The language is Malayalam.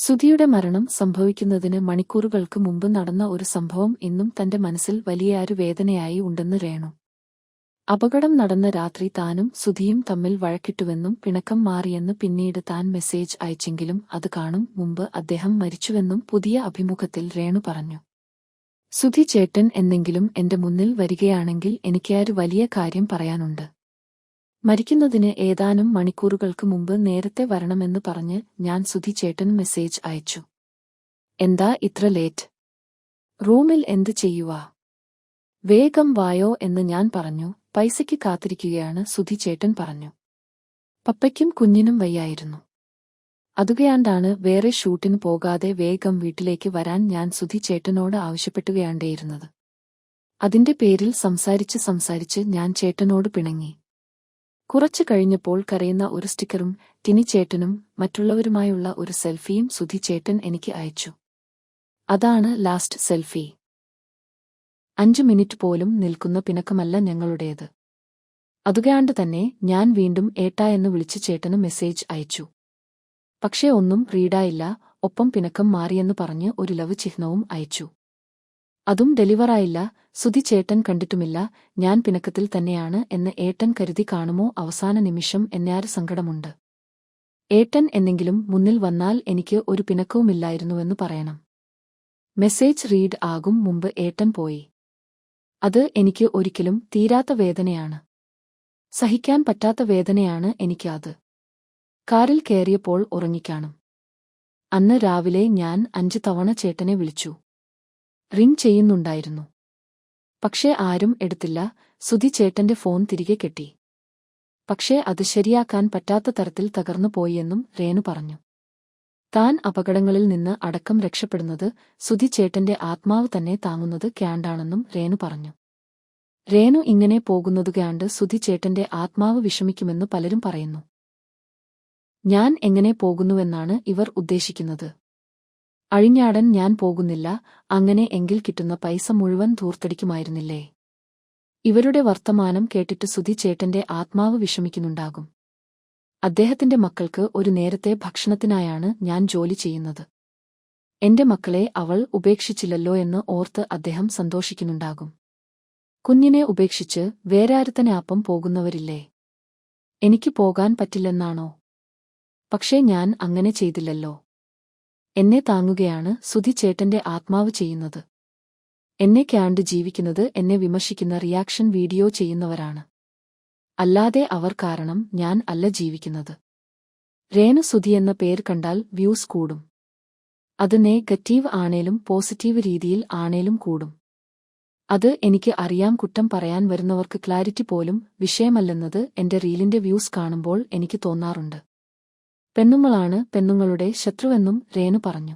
സുധിയുടെ മരണം സംഭവിക്കുന്നതിന് മണിക്കൂറുകൾക്ക് മുമ്പ് നടന്ന ഒരു സംഭവം ഇന്നും തന്റെ മനസ്സിൽ വലിയൊരു വേദനയായി ഉണ്ടെന്ന് രേണു. അപകടം നടന്ന രാത്രി താനും സുധിയും തമ്മിൽ വഴക്കിട്ടുവെന്നും പിണക്കം മാറിയെന്ന് പിന്നീട് താൻ മെസ്സേജ് അയച്ചെങ്കിലും അത് കാണും മുമ്പ് അദ്ദേഹം മരിച്ചുവെന്നും പുതിയ അഭിമുഖത്തിൽ രേണു പറഞ്ഞു. സുധി ചേട്ടൻ എന്നെങ്കിലും എന്റെ മുന്നിൽ വരികയാണെങ്കിൽ എനിക്കൊരു വലിയ കാര്യം പറയാനുണ്ട്. മരിക്കുന്നതിന് ഏതാനും മണിക്കൂറുകൾക്ക് മുമ്പ് നേരത്തെ വരണമെന്ന് പറഞ്ഞ് ഞാൻ സുധി ചേട്ടൻ മെസ്സേജ് അയച്ചു. എന്താ ഇത്ര ലേറ്റ്? റൂമിൽ എന്ത് ചെയ്യുക വേഗം വായോ എന്ന് ഞാൻ പറഞ്ഞു. പൈസയ്ക്ക് കാത്തിരിക്കുകയാണ് സുധി ചേട്ടൻ പറഞ്ഞു. പപ്പയ്ക്കും കുഞ്ഞിനും വയ്യായിരുന്നു. അതുകയാണ്ടാണ് വേറെ ഷൂട്ടിന് പോകാതെ വേഗം വീട്ടിലേക്ക് വരാൻ ഞാൻ സുധി ചേട്ടനോട് ആവശ്യപ്പെട്ടുകയാണ്ടേയിരുന്നത്. അതിന്റെ പേരിൽ സംസാരിച്ച് സംസാരിച്ച് ഞാൻ ചേട്ടനോട് പിണങ്ങി. കുറച്ചു കഴിഞ്ഞപ്പോൾ കരയുന്ന ഒരു സ്റ്റിക്കറും ടിനിച്ചേട്ടനും മറ്റുള്ളവരുമായുള്ള ഒരു സെൽഫിയും സുധി ചേട്ടൻ എനിക്ക് അയച്ചു. അതാണ് ലാസ്റ്റ് സെൽഫി. അഞ്ചു മിനിറ്റ് പോലും നിൽക്കുന്ന പിണക്കമല്ല ഞങ്ങളുടേത്. അതുകാണ്ട് തന്നെ ഞാൻ വീണ്ടും ഏട്ടാ എന്ന് വിളിച്ച് ചേട്ടന് മെസ്സേജ് അയച്ചു. പക്ഷേ ഒന്നും റീഡായില്ല ഒപ്പം പിണക്കം മാറിയെന്ന് പറഞ്ഞ് ഒരു ലവ് ചിഹ്നവും അയച്ചു. അതും ഡെലിവറായില്ല. സുധി ചേട്ടൻ കണ്ടിട്ടുമില്ല. ഞാൻ പിണക്കത്തിൽ തന്നെയാണ് എന്ന് ഏട്ടൻ കരുതി കാണുമോ? അവസാന നിമിഷം എന്നാര് സങ്കടമുണ്ട്. ഏട്ടൻ എന്നെങ്കിലും മുന്നിൽ വന്നാൽ എനിക്ക് ഒരു പിണക്കവുമില്ലായിരുന്നുവെന്ന് പറയണം. മെസ്സേജ് റീഡ് ആകും മുമ്പ് ഏട്ടൻ പോയി. അത് എനിക്ക് ഒരിക്കലും തീരാത്ത വേദനയാണ്. സഹിക്കാൻ പറ്റാത്ത വേദനയാണ് എനിക്ക് അത്. കാറിൽ കയറിയപ്പോൾ ഉറങ്ങിക്കാണും. അന്ന് രാവിലെ ഞാൻ അഞ്ച് തവണ ചേട്ടനെ വിളിച്ചു. റിംഗ് ചെയ്യുന്നുണ്ടായിരുന്നു. പക്ഷേ ആരും എടുത്തില്ല. സുധി ചേട്ടന്റെ ഫോൺ തിരികെ കെട്ടി. പക്ഷേ അത് ശരിയാക്കാൻ പറ്റാത്ത തരത്തിൽ തകർന്നു പോയെന്നും രേണു പറഞ്ഞു. താൻ അപകടങ്ങളിൽ നിന്ന് അടക്കം രക്ഷപ്പെടുന്നത് സുധി ചേട്ടന്റെ ആത്മാവ് തന്നെ താങ്ങുന്നത് ക്യാണ്ടാണെന്നും രേണു പറഞ്ഞു. രേണു ഇങ്ങനെ പോകുന്നത് ക്യാണ്ട് സുധി ചേട്ടന്റെ ആത്മാവ് വിഷമിക്കുമെന്ന് പലരും പറയുന്നു. ഞാൻ എങ്ങനെ പോകുന്നുവെന്നാണ് ഇവർ ഉദ്ദേശിക്കുന്നത്. അഴിഞ്ഞാടൻ ഞാൻ പോകുന്നില്ല അങ്ങനെ എങ്കിൽ കിട്ടുന്ന പൈസ മുഴുവൻ ധൂർത്തടിക്കുമായിരുന്നില്ലേ? ഇവരുടെ വർത്തമാനം കേട്ടിട്ട് സുധി ചേട്ടന്റെ ആത്മാവ് വിഷമിക്കുന്നുണ്ടാകും. അദ്ദേഹത്തിന്റെ മക്കൾക്ക് ഒരു നേരത്തെ ഭക്ഷണത്തിനായാണ് ഞാൻ ജോലി ചെയ്യുന്നത്. എന്റെ മക്കളെ അവൾ ഉപേക്ഷിച്ചില്ലല്ലോ എന്ന് ഓർത്ത് അദ്ദേഹം സന്തോഷിക്കുന്നുണ്ടാകും. കുഞ്ഞിനെ ഉപേക്ഷിച്ച് വേറാരുത്തനെ അപ്പം പോകുന്നവരില്ലേ? എനിക്ക് പോകാൻ പറ്റില്ലെന്നാണോ? പക്ഷേ ഞാൻ അങ്ങനെ ചെയ്തില്ലല്ലോ. എന്നെ താങ്ങുകയാണ് സുധി ചേട്ടന്റെ ആത്മാവ് ചെയ്യുന്നത്. എന്നെ ക്യാണ്ട് ജീവിക്കുന്നത് എന്നെ വിമർശിക്കുന്ന റിയാക്ഷൻ വീഡിയോ ചെയ്യുന്നവരാണ്. അല്ലാതെ അവർ കാരണം ഞാൻ അല്ല ജീവിക്കുന്നത്. രേണു സുധി എന്ന പേര് കണ്ടാൽ വ്യൂസ് കൂടും. അത് നെഗറ്റീവ് ആണേലും പോസിറ്റീവ് രീതിയിൽ ആണേലും കൂടും. അത് എനിക്ക് അറിയാം കുറ്റം പറയാൻ വരുന്നവർക്ക് ക്ലാരിറ്റി പോലും വിഷയമല്ലെന്നത് എന്റെ റീലിന്റെ വ്യൂസ് കാണുമ്പോൾ എനിക്ക് തോന്നാറുണ്ട്. പെണ്ണുങ്ങളാണ് പെണ്ണുങ്ങളുടെ ശത്രുവെന്നും രേണു പറഞ്ഞു.